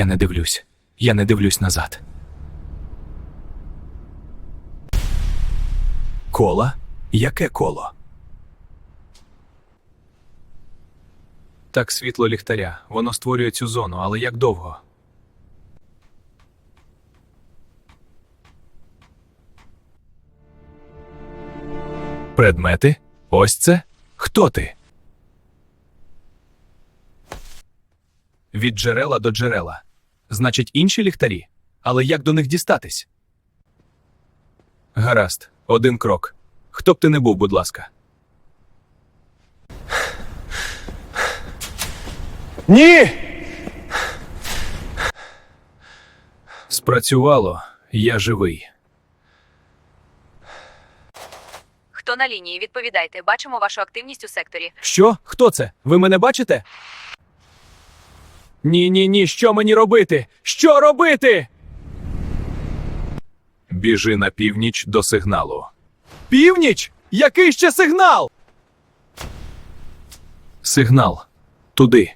Я не дивлюсь. Я не дивлюсь назад. Кола? Яке коло? Так, світло ліхтаря. Воно створює цю зону, але як довго? Предмети? Ось це? Хто ти? Від джерела до джерела. Значить, інші ліхтарі. Але як до них дістатись? Гаразд, один крок. Хто б ти не був, будь ласка. Ні! Спрацювало, я живий. Хто на лінії? Відповідайте. Бачимо вашу активність у секторі. Що? Хто це? Ви мене бачите? Ні, ні, ні. Що мені робити? Що робити? Біжи на північ до сигналу. Північ? Який ще сигнал? Сигнал. Туди.